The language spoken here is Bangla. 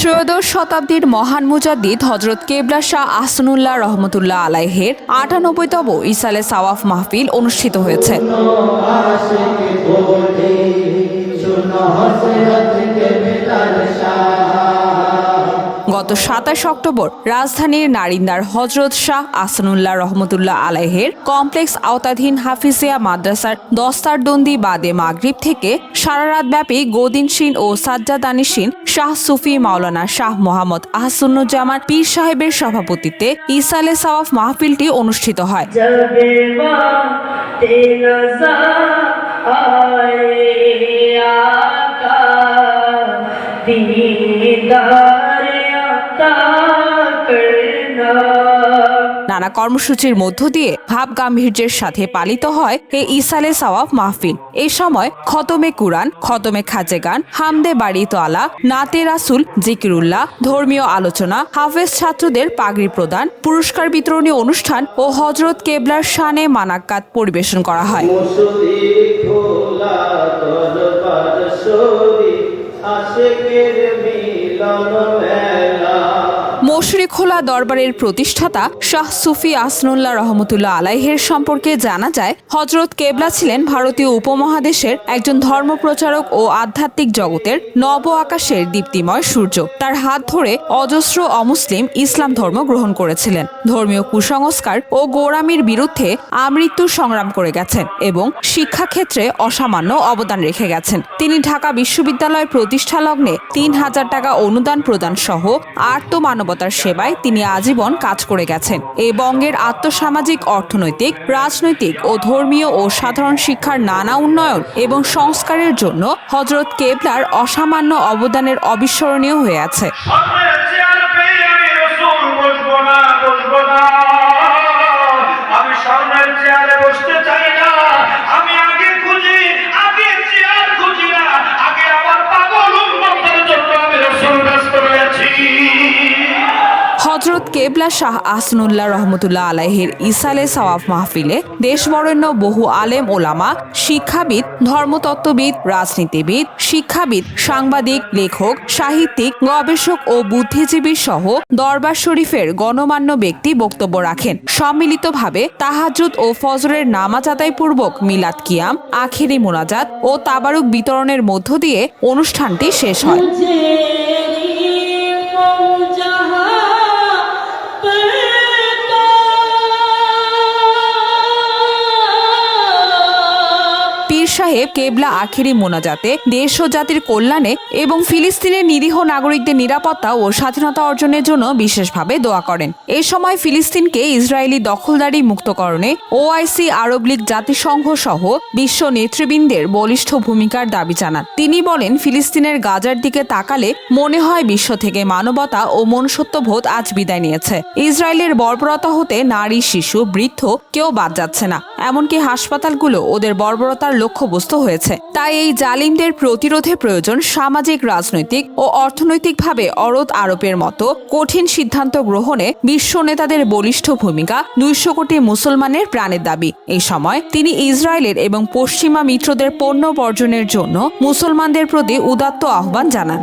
ত্রয়োদশ শতাব্দীর মহান মুজাদ্দিদ হজরত কেবলা শাহ আসনুল্লাহ রহমতুল্লাহ আলাইহের আটানব্বইতম ইসালে সাওয়াফ মাহফিল অনুষ্ঠিত হয়েছে। গত সাতাশ অক্টোবর রাজধানীর নারিন্দার হজরত শাহ আসানুল্লাহ রহমতুল্লাহ আলাইহের কমপ্লেক্স আওতাধীন হাফিজিয়া মাদ্রাসার দস্তারদন্দি বাদে মাগরিব থেকে সারা রাত ব্যাপী গদিনসিন ও সাজ্জাদানিসিন শাহ সুফি মাওলানা শাহ মোহাম্মদ আহসুন্নুজ্জামান পীর সাহেবের সভাপতিত্বে ইসালে সাওয়াফ মাহফিলটি অনুষ্ঠিত হয় जब वक्त नजर आए आका दीदार अता करना নানা কর্মসূচির মধ্য দিয়ে ভাব গাম্ভীর্যের সাথে পালিত হয় এই ইসালে সওয়াব মাহফিল। এই সময় খতমে কুরআন খতমে খাজে গান হামদে বাড়ি তোয়ালা নাতে রাসুল জিকিরুল্লাহ ধর্মীয় আলোচনা হাফেজ ছাত্রদের পাগড়ি প্রদান পুরস্কার বিতরণী অনুষ্ঠান ও হজরত কেবলার শানে মানাক্কাত পরিবেশন করা হয়। আশেকের মিলন মেলা। মশরি খোলা দরবারের প্রতিষ্ঠাতা শাহ সুফি আসনুল্লাহ রহমতুল্লাহ আলাইহের সম্পর্কে জানা যায় হজরত কেবলা ছিলেন ভারতীয় উপমহাদেশের একজন ধর্মপ্রচারক ও আধ্যাত্মিক জগতের নব আকাশের দীপ্তিময় সূর্য। তার হাত ধরে অজস্র অমুসলিম ইসলাম ধর্ম গ্রহণ করেছিলেন। ধর্মীয় কুসংস্কার ও গোড়ামির বিরুদ্ধে আমৃত্যু সংগ্রাম করে গেছেন এবং শিক্ষাক্ষেত্রে অসামান্য অবদান রেখে গেছেন। তিনি ঢাকা বিশ্ববিদ্যালয় প্রতিষ্ঠা লগ্নে তিন হাজার টাকা অনুদান প্রদান সহ আর্ত মানবতার সেবায় তিনি আজীবন কাজ করে গেছেন। এই বঙ্গের আত্মসামাজিক, অর্থনৈতিক, রাজনৈতিক ও ধর্মীয় ও সাধারণ শিক্ষার নানা উন্নয়ন এবং সংস্কারের জন্য হজরত কেবলার অসামান্য অবদানের অবিস্মরণীয় হয়ে আছে। কেবলা শাহ আসনুল্লাহ রহমতুল্লাহ আলাইহের ইসালে সওয়াফ মাহফিলে দেশবরেণ্য বহু আলেম ওলামা, শিক্ষাবিদ, ধর্মতত্ত্ববিদ, রাজনীতিবিদ, শিক্ষাবিদ, সাংবাদিক, লেখক, সাহিত্যিক, গবেষক ও বুদ্ধিজীবী সহ দরবার শরীফের গণমান্য ব্যক্তি বক্তব্য রাখেন। সম্মিলিতভাবে তাহাজুদ ও ফজরের নামাজ আদায়পূর্বক মিলাদ কিয়াম, আখেরি মোনাজাত ও তাবারুক বিতরণের মধ্য দিয়ে অনুষ্ঠানটি শেষ হয়। সাহেব কেবলা আখেরি মোনাজাতে দেশ ও জাতির কল্যাণে এবং ফিলিস্তিনের নিরীহ নাগরিকদের নিরাপত্তা ও স্বাধীনতা অর্জনের জন্য বিশেষভাবে দোয়া করেন। এ সময় ফিলিস্তিনকে ইসরায়েলি দখলদারি মুক্তকরণে ওআইসি আরব লীগ জাতিসংঘ সহ বিশ্ব নেতৃবৃন্দের বলিষ্ঠ ভূমিকার দাবি জানান। তিনি বলেন, ফিলিস্তিনের গাজার দিকে তাকালে মনে হয় বিশ্ব থেকে মানবতা ও মনুষ্যত্ববোধ আজ বিদায় নিয়েছে। ইসরায়েলের বর্বরতা হতে নারী, শিশু, বৃদ্ধ কেউ বাদ যাচ্ছে না। এমনকি হাসপাতালগুলো ওদের বর্বরতার লক্ষ্যবস্তু হয়েছে। তাই এই জালিমদের প্রতিরোধে প্রয়োজন সামাজিক, রাজনৈতিক ও অর্থনৈতিকভাবে অরত আরোপের মতো কঠিন সিদ্ধান্ত গ্রহণে বিশ্ব নেতাদের বলিষ্ঠ ভূমিকা দুইশো কোটি মুসলমানের প্রাণের দাবি। এই সময় তিনি ইসরায়েলের এবং পশ্চিমা মিত্রদের পণ্য বর্জনের জন্য মুসলমানদের প্রতি উদাত্ত আহ্বান জানান।